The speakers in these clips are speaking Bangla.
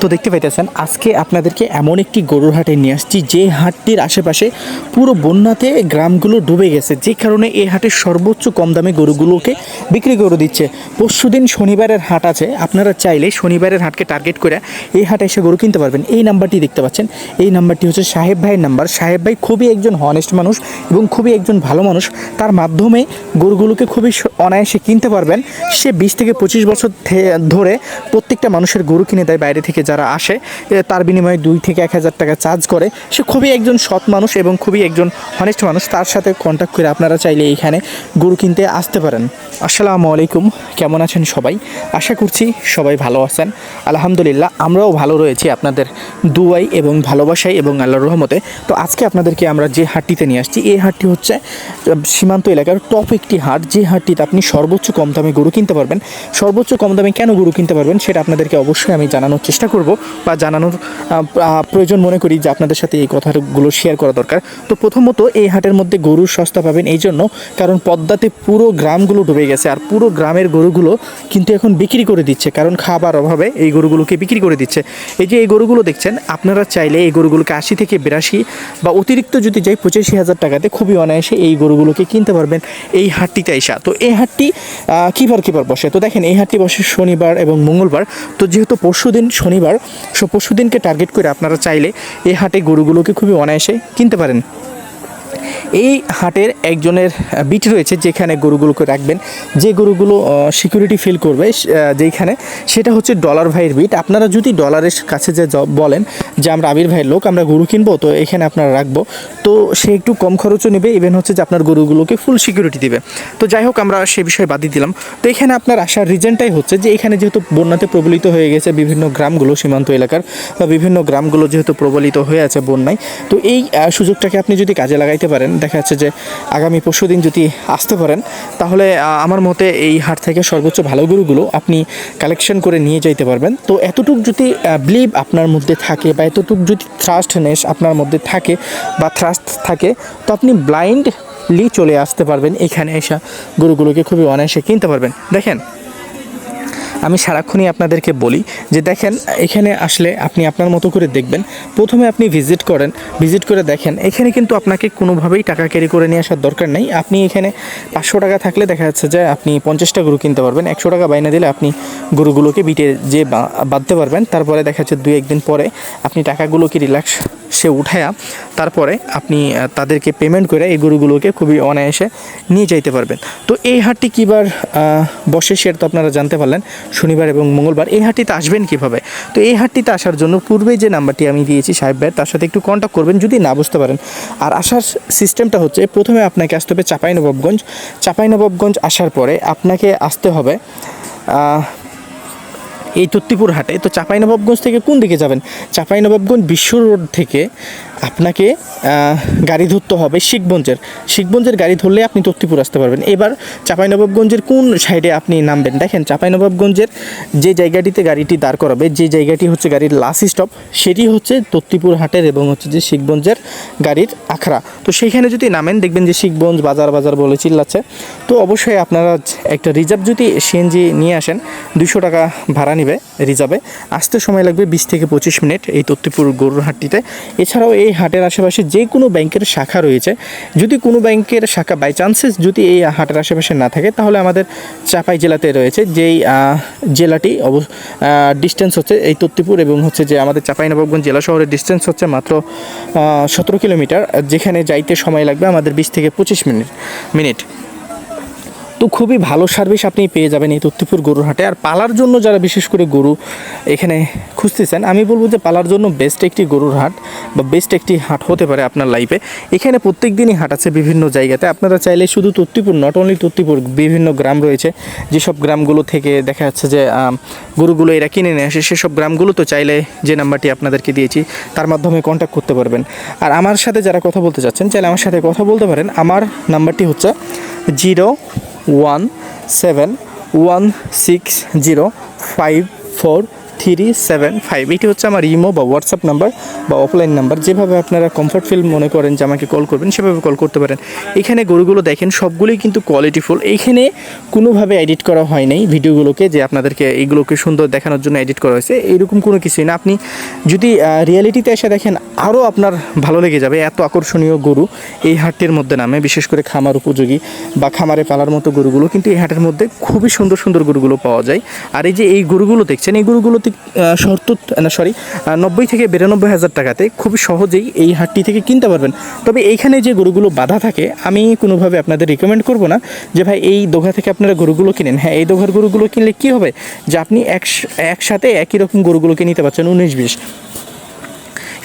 তো দেখতে পাইতেছেন, আজকে আপনাদেরকে এমন একটি গরুর হাটে নিয়ে আসছি। যে হাটটির আশেপাশে পুরো বন্যাতে গ্রামগুলো ডুবে গেছে। যে কারণে এই হাটের সর্বোচ্চ কম দামে গরুগুলোকে বিক্রি করে দিচ্ছে। পরশুদিন শনিবারের হাট আছে। আপনারা চাইলে শনিবারের হাটকে টার্গেট করে এই হাটে এসে গরু কিনতে পারবেন। এই নাম্বারটি দেখতে পাচ্ছেন। এই নাম্বারটি হচ্ছে সাহেব ভাইয়ের নাম্বার। সাহেব ভাই খুবই একজন হনেস্ট মানুষ এবং খুবই একজন ভালো মানুষ। তার মাধ্যমে গরুগুলোকে খুবই অনায়াসে কিনতে পারবেন। সে বিশ থেকে পঁচিশ বছর ধরে প্রত্যেকটা মানুষের গরু কিনে দেয় বাইরে থেকে যারা আসে তার বিনিময়ে দুই থেকে এক হাজার টাকা চার্জ করে। সে খুবই একজন সৎ মানুষ এবং খুবই একজন হনেস্ট মানুষ। তার সাথে কন্ট্যাক্ট করে আপনারা চাইলে এইখানে গরু কিনতে আসতে পারেন। আসসালামু আলাইকুম, কেমন আছেন সবাই? আশা করছি সবাই ভালো আছেন। আলহামদুলিল্লাহ, আমরাও ভালো রয়েছি আপনাদের দুয়াই এবং ভালোবাসাই এবং আল্লাহর রহমতে। তো আজকে আপনাদেরকে আমরা যে হাটটিতে নিয়ে আসছি, এই হাটটি হচ্ছে সীমান্ত এলাকার টপ একটি হাট। যে হাটটিতে আপনি সর্বোচ্চ কম দামে গরু কিনতে পারবেন। সর্বোচ্চ কম দামে কেন গরু কিনতে পারবেন, সেটা আপনাদেরকে অবশ্যই আমি জানানোর চেষ্টা করব বা জানানোর প্রয়োজন মনে করি যে আপনাদের সাথে এই কথাগুলো শেয়ার করা দরকার। তো প্রথমত এই হাটের মধ্যে গরু সস্তা পাবেন এই জন্য কারণ পদ্মাতে পুরো গ্রামগুলো ডুবে গেছে আর পুরো গ্রামের গরুগুলো কিন্তু এখন বিক্রি করে দিচ্ছে কারণ খাবার অভাবে এই গরুগুলোকে বিক্রি করে দিচ্ছে। এই যে এই গরুগুলো দেখছেন আপনারা চাইলে এই গরুগুলোকে আশি থেকে বিরাশি বা অতিরিক্ত যদি যাই পঁচাশি হাজার টাকাতে খুবই অনায়াসে এই গরুগুলোকে কিনতে পারবেন এই হাটটিতে এসা। তো এই হাটটি আহ, কিবার কিবার বসে? তো দেখেন এই হাটটি বসে শনিবার এবং মঙ্গলবার। তো যেহেতু পরশু দিন শনিবার। সো পরশু দিনকে টার্গেট করে আপনারা চাইলে এই হাটে গরুগুলোকে খুবই অনায়াসে কিনতে পারেন। এই হাটের একজনের বিট রয়েছে যেখানে গরুগুলোকে রাখবেন। যে গরুগুলো সিকিউরিটি ফিল করবে আহ, সেটা হচ্ছে ডলার ভাইয়ের বিট। আপনারা যদি ডলারের কাছে যে বলেন যে আমরা আবির ভাইয়ের লোক আমরা গরু কিনবো তো এখানে আপনারা রাখব। তো সে একটু কম খরচও নেবে ইভেন হচ্ছে যে আপনার গরুগুলোকে ফুল সিকিউরিটি দিবে। তো যাই হোক আমরা সে বিষয়ে বাদ দিয়ে দিলাম। তো এখানে আপনার আসার রিজনটাই হচ্ছে যে এখানে যেহেতু বন্যাতে প্রবলিত হয়ে গেছে বিভিন্ন গ্রামগুলো সীমান্ত এলাকার বা বিভিন্ন গ্রামগুলো যেহেতু প্রবলিত হয়ে আছে বন্যায় তো এই সুযোগটাকে আপনি যদি কাজে লাগাইতে পারেন দেখা যাচ্ছে যে আগামী পরশু দিন যদি আসতে পারেন, তাহলে আমার মতে এই হাট থেকে সর্বোচ্চ ভালো গরুগুলো আপনি কালেকশন করে নিয়ে যাইতে পারবেন। তো এতটুক যদি ব্লিভ আপনার মধ্যে থাকে বা এতটুক যদি থ্রাস্টনেস আপনার মধ্যে থাকে বা থ্রাস্ট থাকে, তো আপনি ব্লাইন্ডলি চলে আসতে পারবেন। এখানে এসা গরুগুলোকে খুবই অনায়াসে কিনতে পারবেন। দেখেন আমি সারাক্ষণই আপনাদেরকে বলি যে দেখেন, এখানে আসলে আপনি আপনার মতো করে দেখবেন। প্রথমে আপনি ভিজিট করেন ভিজিট করে দেখেন, এখানে কিন্তু আপনাকে কোনোভাবেই টাকা ক্যারি করে নিয়ে আসার দরকার নেই। আপনি এখানে পাঁচশো টাকা থাকলে দেখা যাচ্ছে যে আপনি পঞ্চাশটা গরু কিনতে পারবেন, একশো টাকা বাইনা দিলে আপনি গরুগুলোকে বিটে যে বাঁধতে পারবেন, তারপরে দেখা যাচ্ছে দুই, একদিন পরে আপনি টাকাগুলোকে রিল্যাক্স সে উঠায়া, তারপরে আপনি তাদেরকে পেমেন্ট করে এই গরুগুলোকে খুবই অনায়াসে নিয়ে যাইতে পারবেন। তো এই হাটটি কিবার বসে সেটা তো আপনারা জানতে পারলেন। শনিবার এবং মঙ্গলবার এই হাটটিতে আসবেন কীভাবে? তো এই হাটটিতে আসার জন্য পূর্বে যে নাম্বারটি আমি দিয়েছি সাহেব ভাইয়ের তার সাথে একটু কন্ট্যাক্ট করবেন যদি না বুঝতে পারেন। আর আসার সিস্টেমটা হচ্ছে প্রথমে আপনাকে আসতে হবে চাঁপাইনবাবগঞ্জ। চাঁপাইনবাবগঞ্জ আসার পরে আপনাকে আসতে হবে এই তত্তিপুর হাটে। তো চাঁপাইনবাবগঞ্জ থেকে কোন দিকে যাবেন? চাঁপাইনবাবগঞ্জ বিশ্ব রোড থেকে আপনাকে গাড়ি ধরতে হবে শিখগঞ্জের। শিখগঞ্জের গাড়ি ধরলে আপনি তত্তিপুর আসতে পারবেন। এবার চাঁপাইনবাবগঞ্জের কোন সাইডে আপনি নামবেন? দেখেন, চাঁপাইনবাবগঞ্জের যে জায়গাটিতে গাড়িটি দাঁড় করাবে, যে জায়গাটি হচ্ছে গাড়ির লাস্ট স্টপ সেটি হচ্ছে তত্তিপুর হাটের এবং হচ্ছে যে শিখগঞ্জের গাড়ির আখড়া। তো সেইখানে যদি নামেন, দেখবেন যে শিখগঞ্জ বাজার বাজার বলে চিল্লাচ্ছে। তো অবশ্যই আপনারা একটা রিজার্ভ যদি সিএনজি নিয়ে আসেন দুশো টাকা ভাড়া নেবে রিজার্ভে। আসতে সময় লাগবে বিশ থেকে পঁচিশ মিনিট এই তত্তিপুর গরুর হাটটিতে। এছাড়াও এই হাটের আশেপাশে যে কোনো ব্যাংকের শাখা রয়েছে। যদি কোনো ব্যাংকের শাখা বাই চান্সেস যদি এই হাটের আশেপাশে না থাকে, তাহলে আমাদের চাপাই জেলাতে রয়েছে, যেই জেলাটি অব ডিস্টেন্স হচ্ছে এই তত্তিপুর এবং হচ্ছে যে আমাদের চাঁপাইনবাবগঞ্জ জেলা শহরের ডিস্টেন্স হচ্ছে মাত্র সতেরো কিলোমিটার, যেখানে যাইতে সময় লাগবে আমাদের বিশ থেকে পঁচিশ মিনিট মিনিট। তো খুবই ভালো সার্ভিস আপনি পেয়ে যাবেন এই তত্তিপুর গরুর হাটে। আর পালার জন্য যারা বিশেষ করে গরু এখানে খুঁজতেছেন, আমি বলব যে পালার জন্য বেস্ট একটি গরুর হাট বা বেস্ট একটি হাট হতে পারে আপনার লাইফে এখানে প্রত্যেক দিনই হাট আছে বিভিন্ন জায়গাতে। আপনারা চাইলে শুধু তত্তিপুর নট অনলি তত্তিপুর বিভিন্ন গ্রাম রয়েছে। যেসব গ্রামগুলো থেকে দেখা যাচ্ছে যে গরুগুলো এরা কিনে নিয়ে আসে, সেসব গ্রামগুলো তো চাইলে যে নাম্বারটি আপনাদেরকে দিয়েছি, তার মাধ্যমে কন্ট্যাক্ট করতে পারবেন। আর আমার সাথে যারা কথা বলতে চাচ্ছেন, চাইলে আমার সাথে কথা বলতে পারেন। আমার নাম্বারটি হচ্ছে zero one seven one six zero five four three seven five. এটি হচ্ছে আমার ইমো বা হোয়াটসঅ্যাপ নাম্বার বা অফলাইন নাম্বার। যেভাবে আপনারা কমফর্ট ফিল মনে করেন যে আমাকে কল করবেন, সেভাবে কল করতে পারেন। এখানে গরুগুলো দেখেন, সবগুলোই কিন্তু কোয়ালিটিফুল এইখানে কোনোভাবে এডিট করা হয় নাই ভিডিওগুলোকে, যে আপনাদেরকে এইগুলোকে সুন্দর দেখানোর জন্য এডিট করা হয়েছে। এইরকম কোনো কিছুই না। আপনি যদি রিয়েলিটিতে এসে দেখেন, আরও আপনার ভালো লেগে যাবে। এত আকর্ষণীয় গরু এই হাটটির মধ্যে নামে, বিশেষ করে খামার উপযোগী বা খামারে পালার মতো গরুগুলো। কিন্তু এই হাটের মধ্যে খুবই সুন্দর সুন্দর গরুগুলো পাওয়া যায়। আর এই যে এই গরুগুলো দেখছেন, এই গরুগুলোতে সত্তর না সরি নব্বই থেকে বিরানব্বই হাজার টাকাতে খুবই সহজেই এই হাটটি থেকে কিনতে পারবেন। তবে এইখানে যে গরুগুলো বাধা থাকে, আমি কোনোভাবে আপনাদের রিকমেন্ড করব না যে, ভাই, এই দোঘা থেকে আপনারা গরুগুলো কিনেন। হ্যাঁ এই দোঘার গরুগুলো কিনলে কী হবে? যে, আপনি এক একসাথে একই রকম গরুগুলোকে নিতে পারছেন উনিশ, বিশ।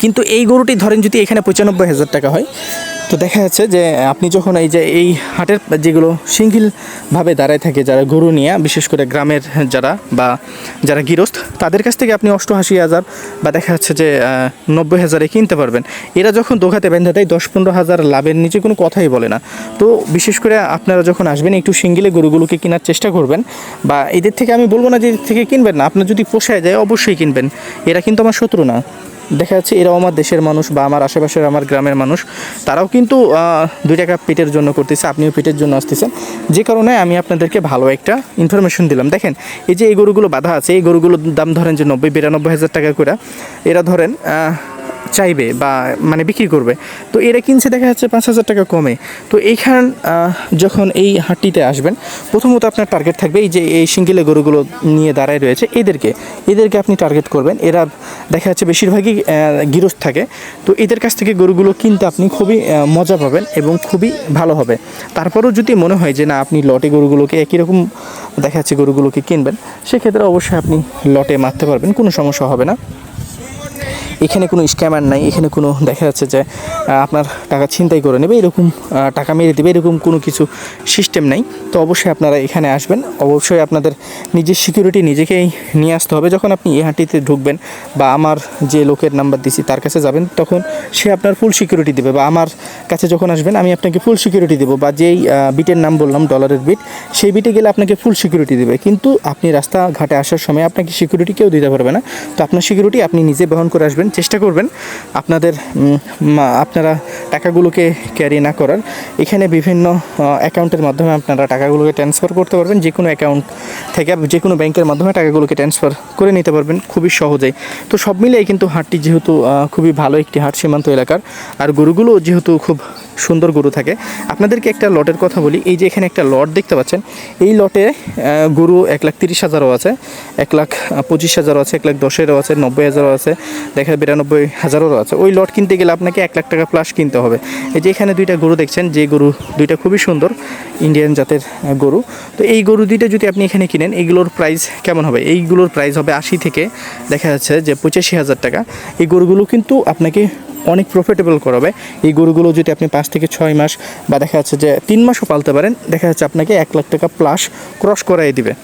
কিন্তু এই গরুটি ধরেন যদি এখানে পঁচানব্বই হাজার টাকা হয় তো দেখা যাচ্ছে যে, আপনি যখন এই যে, এই হাটের যেগুলো সিঙ্গিলভাবে দাঁড়ায় থাকে যারা গরু নিয়ে, বিশেষ করে গ্রামের যারা বা যারা গৃহস্থ, তাদের কাছ থেকে আপনি অষ্টআশি হাজার বা দেখা যাচ্ছে যে নব্বই হাজারে কিনতে পারবেন। এরা যখন দোকাতে বেঁধে দেয় দশ পনেরো হাজার লাভের নিচে কোনো কথাই বলে না। তো বিশেষ করে আপনারা যখন আসবেন, একটু সিঙ্গিলে গরুগুলোকে কেনার চেষ্টা করবেন বা এদের থেকে আমি বলব না যে এদের থেকে কিনবেন না, আপনার যদি পোষায় যায়, অবশ্যই কিনবেন। এরা কিন্তু আমার শত্রু না। দেখা যাচ্ছে এরাও আমার দেশের মানুষ বা আমার আশেপাশের আমার গ্রামের মানুষ। তারাও কিন্তু দুই টাকা পেটের জন্য করতেছে, আপনিও পেটের জন্য আসতেছেন। যে কারণে আমি আপনাদেরকে ভালো একটা ইনফরমেশন দিলাম। দেখেন, এই যে এই গরুগুলো বাধা আছে, এই গরুগুলোর দাম ধরেন যে নব্বই, বিরানব্বই হাজার টাকা করে। এরা ধরেন চাইবে বা মানে বিক্রি করবে। তো এরা কিনছে দেখা যাচ্ছে পাঁচ হাজার টাকা কমে। তো এইখান যখন এই হাটটিতে আসবেন, প্রথমত আপনার টার্গেট থাকবে এই যে, এই সিঙ্গেলে গরুগুলো নিয়ে দাঁড়ায় রয়েছে, এদেরকে। এদেরকে আপনি টার্গেট করবেন। এরা দেখা যাচ্ছে বেশিরভাগই গৃহস্থ থাকে। তো এদের কাছ থেকে গরুগুলো কিনতে আপনি খুবই মজা পাবেন এবং খুবই ভালো হবে। তারপরেও যদি মনে হয় যে, না, আপনি লটে গরুগুলোকে একই রকম দেখা যাচ্ছে গরুগুলোকে কিনবেন, সেক্ষেত্রে অবশ্যই আপনি লটে মারতে পারবেন, কোনো সমস্যা হবে না। এখানে কোনো স্ক্যামার নাই, এখানে কোনো দেখা যাচ্ছে যে আপনার টাকা ছিনতাই করে নেবে, এরকম টাকা মেরে দেবে, এরকম কোনো কিছু সিস্টেম নাই। তো অবশ্যই আপনারা এখানে আসবেন, অবশ্যই আপনাদের নিজের সিকিউরিটি নিজেকেই নিয়ে আসতে হবে। যখন আপনি এই হাঁটিতে ঢুকবেন বা আমার যে লোকের নাম্বার দিছি, তার কাছে যাবেন, তখন সে আপনার ফুল সিকিউরিটি দেবে বা আমার কাছে যখন আসবেন, আমি আপনাকে ফুল সিকিউরিটি দেবো বা যেই বিটের নাম বললাম ডলারের বিট সেই বিটে গেলে আপনাকে ফুল সিকিউরিটি দেবে। কিন্তু আপনি রাস্তাঘাটে আসার সময় আপনাকে সিকিউরিটি কেউ দিতে পারবে না। তো আপনার সিকিউরিটি আপনি নিজে বহন করে আসবেন চেষ্টা করবেন আপনাদের আপনারা টাকাগুলোকে ক্যারি না করার। এখানে বিভিন্ন অ্যাকাউন্টের মাধ্যমে আপনারা টাকাগুলোকে ট্রান্সফার করতে পারবেন। যে কোনো অ্যাকাউন্ট থেকে যে কোনো ব্যাংকের মাধ্যমে টাকাগুলোকে ট্রান্সফার করে নিতে পারবেন। খুবই সহজেই। তো সব মিলিয়ে কিন্তু হাটটি যেহেতু খুবই ভালো একটি হাট সীমান্ত এলাকার। আর গরুগুলো যেহেতু খুব সুন্দর গরু থাকে। আপনাদেরকে একটা লটের কথা বলি। এই যে এখানে একটা লট দেখতে পাচ্ছেন, এই লটে গরু এক লাখ তিরিশ হাজারও আছে, এক লাখ পঁচিশ হাজারও আছে, এক লাখ দশেরও আছে, নব্বই হাজারও আছে, দেখা বিরানব্বই হাজারেরও আছে। ওই লট কিনতে গেলে আপনাকে এক লাখ টাকা প্লাস কিনতে হবে। এই যে এখানে দুইটা গরু দেখছেন, যে গরু দুইটা খুবই সুন্দর ইন্ডিয়ান জাতের গরু। তো এই গরু দুইটা যদি আপনি এখানে কিনেন, এইগুলোর প্রাইস কেমন হবে? এইগুলোর প্রাইস হবে আশি থেকে, দেখা যাচ্ছে যে পঁচাশি হাজার টাকা। এই গরুগুলো কিন্তু আপনাকে অনেক প্রফিটেবল করাবে। এই গরুগুলো যদি আপনি পাঁচ থেকে ছয় মাস বা দেখা যাচ্ছে যে তিন মাসও পালতে পারেন, দেখা যাচ্ছে আপনাকে এক লাখ টাকা প্লাস ক্রস করাই দিবে।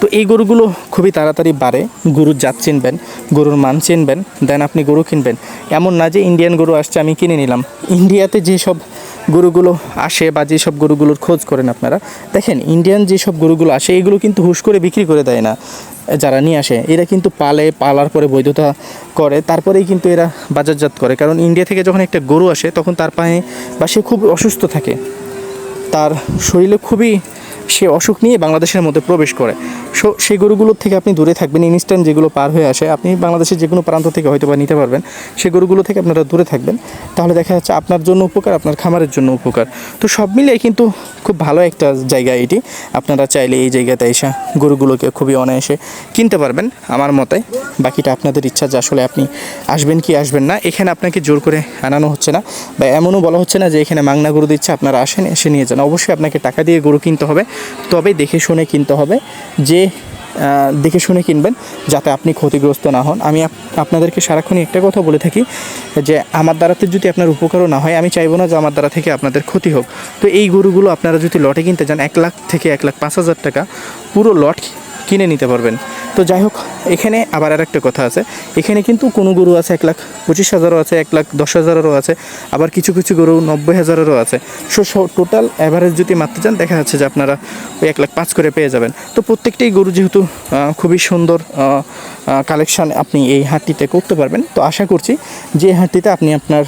তো এই গরুগুলো খুবই তাড়াতাড়ি বাড়ে, গরুর জাত চিনবেন, গরুর মান চিনবেন, দেন আপনি গরু কিনবেন। এমন না যে ইন্ডিয়ান গরু আসছে, আমি কিনে নিলাম। ইন্ডিয়াতে যেসব গরুগুলো আসে বা যেসব গরুগুলোর খোঁজ করেন আপনারা, দেখেন ইন্ডিয়ান যেসব গরুগুলো আসে, এগুলো কিন্তু হুশ করে বিক্রি করে দেয় না। যারা নিয়ে আসে, এরা কিন্তু পালে, পালার পরে বৈধতা করে, তারপরেই কিন্তু এরা বাজারজাত করে। কারণ ইন্ডিয়া থেকে যখন একটা গরু আসে, তখন তার পায়ে বা সে খুব অসুস্থ থাকে। তার শরীরে খুবই সে অসুখ নিয়ে বাংলাদেশের মধ্যে প্রবেশ করে। সো, সেই গরুগুলোর থেকে আপনি দূরে থাকবেন ইনস্ট্যান্ট যেগুলো পার হয়ে আসে, আপনি বাংলাদেশের যে কোনো প্রান্ত থেকে হয়তো বা নিতে পারবেন সেই গরুগুলো থেকে আপনারা দূরে থাকবেন। তাহলে দেখা যাচ্ছে আপনার জন্য উপকার, আপনার খামারের জন্য উপকার। তো সব মিলিয়ে কিন্তু খুব ভালো একটা জায়গা এটি। আপনারা চাইলে এই জায়গাতে এসে গরুগুলোকে খুবই অনায়াসে কিনতে পারবেন, আমার মতে। বাকিটা আপনাদের ইচ্ছা যে আসলে আপনি আসবেন কি আসবেন না, এখানে আপনাকে জোর করে আনানো হচ্ছে না। বা এমনও বলা হচ্ছে না যে এখানে মাংনা গরু দিচ্ছে আপনারা আসেন, এসে নিয়ে যান। অবশ্যই আপনাকে টাকা দিয়ে গরু কিনতে হবে। তবে দেখে শুনে কিনতে হবে যে দেখে শুনে কিনবেন যাতে আপনি ক্ষতিগ্রস্ত না হন। আমি আপ- আপনাদেরকে সারাক্ষণই একটা কথা বলে থাকি যে, আমার দ্বারাতে যদি আপনার উপকারও না হয়, আমি চাইব না যে আমার দ্বারা থেকে আপনাদের ক্ষতি হোক। তো এই গরুগুলো আপনারা যদি লটে কিনতে যান, এক লাখ থেকে এক লাখ পাঁচ হাজার টাকা, পুরো লট কিনে নিতে পারবেন। তো যাই হোক এখানে আবার আর একটা কথা আছে। এখানে কিন্তু কোনো গরু আছে এক লাখ পঁচিশ হাজারও আছে, এক লাখ দশ হাজারেরও আছে, আবার কিছু কিছু গরু নব্বই হাজারেরও আছে। সো টোটাল অ্যাভারেজ যদি মারতে চান, দেখা যাচ্ছে যে আপনারা ওই এক লাখ পাঁচ করে পেয়ে যাবেন। তো প্রত্যেকটাই গরু যেহেতু খুবই সুন্দর কালেকশান আপনি এই হাটটিতে করতে পারবেন। তো আশা করছি যে হাটটিতে আপনি আপনার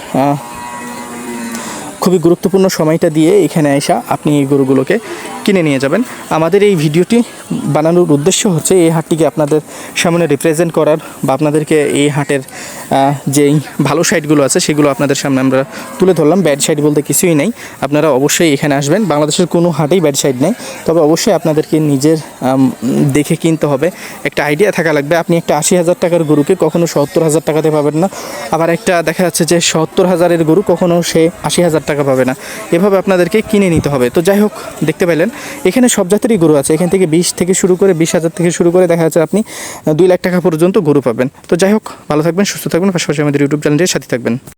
খুবই গুরুত্বপূর্ণ সময়টা দিয়ে এখানে আসা আপনি এই গরুগুলোকে কিনে নিয়ে যাবেন। আমাদের এই ভিডিওটি বানানোর উদ্দেশ্য হচ্ছে এই হাটটিকে আপনাদের সামনে রিপ্রেজেন্ট করার বা আপনাদেরকে এই হাটের যেই ভালো সাইডগুলো আছে সেগুলো আপনাদের সামনে আমরা তুলে ধরলাম। ব্যাড সাইড বলতে কিছুই নেই। আপনারা অবশ্যই এখানে আসবেন। বাংলাদেশের কোনো হাটেই ব্যাড সাইড নেই। তবে অবশ্যই আপনাদেরকে নিজের দেখে কিনতে হবে। একটা আইডিয়া থাকা লাগবে। আপনি একটা আশি হাজার টাকার গরুকে কখনো সত্তর হাজার টাকাতে পাবেন না। আবার একটা দেখা যাচ্ছে যে সত্তর হাজারের গরু কখনো সে আশি হাজার টাকা পাবে না। এভাবে আপনাদেরকে কিনে নিতে হবে। তো যাই হোক, দেখতে পেলেন, এখানে সব জাতেরই গরু আছে। এখান থেকে বিশ থেকে শুরু করে, বিশ হাজার থেকে শুরু করে দেখা যাচ্ছে আপনি দুই লাখ টাকা পর্যন্ত গরু পাবেন। তো যাই হোক, ভালো থাকবেন, সুস্থ থাকবেন, পাশাপাশি আমাদের ইউটিউব চ্যানেলের সাথে থাকবেন।